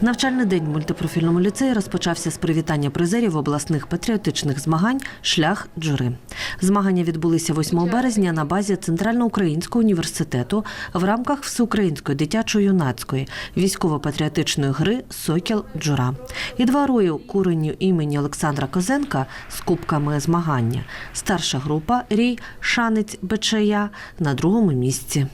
Навчальний день в мультипрофільному ліцеї розпочався з привітання призерів обласних патріотичних змагань Шлях джури. Змагання відбулися 8 березня на базі Центральноукраїнського університету в рамках всеукраїнської дитячо-юнацької військово-патріотичної гри Сокіл Джура. І два рої куренню імені Олександра Козенка з кубками змагання. Старша група Рій Шанець Бечея на другому місці.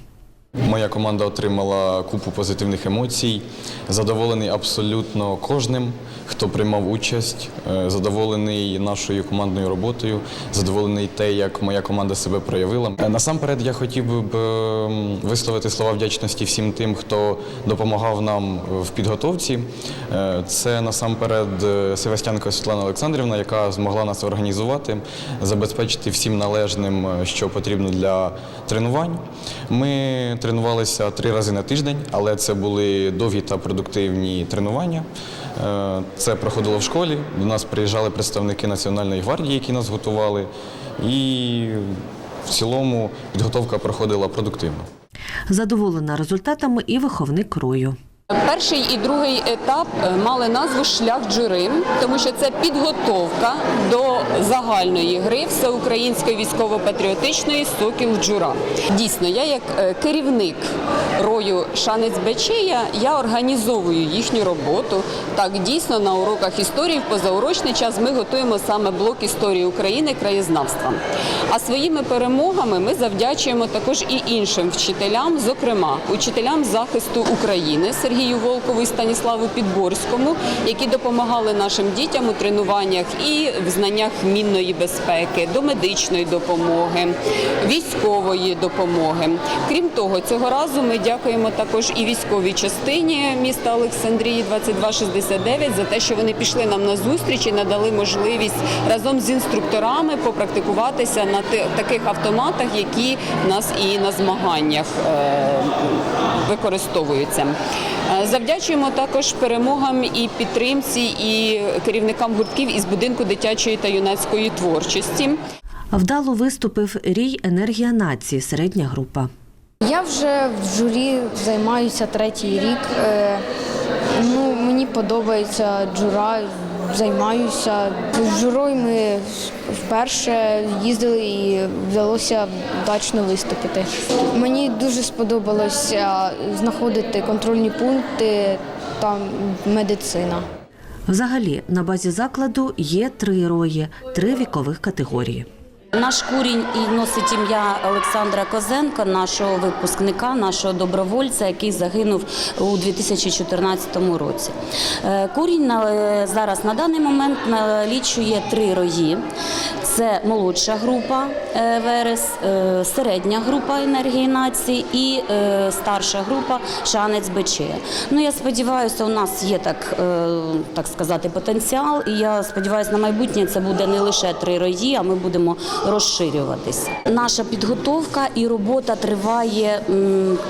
Моя команда отримала купу позитивних емоцій. Задоволений абсолютно кожним, хто приймав участь, Е, задоволений нашою командною роботою, задоволений те, як моя команда себе проявила. Е, Насамперед, я хотів би висловити слова вдячності всім тим, хто допомагав нам в підготовці. Е, Це насамперед Севастянко Світлана Олександрівна, яка змогла нас організувати, забезпечити всім належним, що потрібно для тренувань. Ми тренувалися три рази на тиждень, але це були довгі та продуктивні тренування. Е, Це проходило в школі. До нас приїжджали представники Національної гвардії, які нас готували. І в цілому підготовка проходила продуктивно. Задоволена результатами і виховник рою. Перший і другий етап е, мали назву Шлях джури, тому що це підготовка до загальної гри всеукраїнської військово-патріотичної Сокіл Джура. Дійсно, я як е, керівник рою Шанець Бечея, я організовую їхню роботу. Так, дійсно, на уроках історії в позаурочний час ми готуємо саме блок історії України краєзнавства. А своїми перемогами ми завдячуємо також і іншим вчителям, зокрема учителям захисту України Сергію Волкову і Станіславу Підборському, які допомагали нашим дітям у тренуваннях і в знаннях мінної безпеки, до медичної допомоги, військової допомоги. Крім того, цього разу ми дякуємо також і військовій частині міста Олександрії 2269 за те, що вони пішли нам на зустріч і надали можливість разом з інструкторами попрактикуватися на таких автоматах, які нас і на змаганнях е, використовуються. Е, Завдячуємо також перемогам і підтримці і керівникам гуртків із будинку дитячої та юнацької творчості. Вдало виступив рій енергія нації, середня група. Я вже в журі займаюся третій рік. Е, Ну, мені подобається джура, займаюся. З журою ми вперше їздили і вдалося вдачно виступити. Мені дуже сподобалося знаходити контрольні пункти та медицина. Взагалі, на базі закладу є три рої, три вікових категорії. Наш курінь і носить ім'я Олександра Козенка, нашого випускника, нашого добровольця, який загинув у 2014 році. Е, Курінь е, зараз на даний момент налічує три рої. Це молодша група е, Верес, е, середня група енергії нації і е, старша група Шанець Бечея. Ну я сподіваюся, у нас є так, так сказати, потенціал, і я сподіваюся, на майбутнє це буде не лише три рої, а ми будемо розширюватися. Наша підготовка і робота триває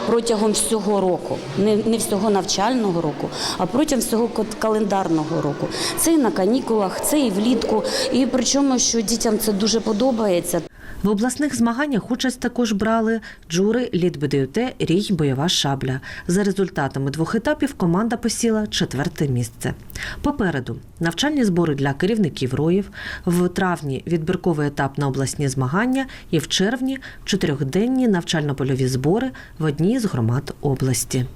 протягом всього року, не, всього навчального року, а протягом всього календарного року. Це і на канікулах, це і влітку. І причому, що дітям це дуже подобається. В обласних змаганнях участь також брали джури Літбедют, рій бойова шабля. За результатами двох етапів команда посіла четверте місце. Попереду навчальні збори для керівників роїв, в травні відбірковий етап на обласні змагання і в червні чотирьохденні навчально-польові збори в одній з громад області.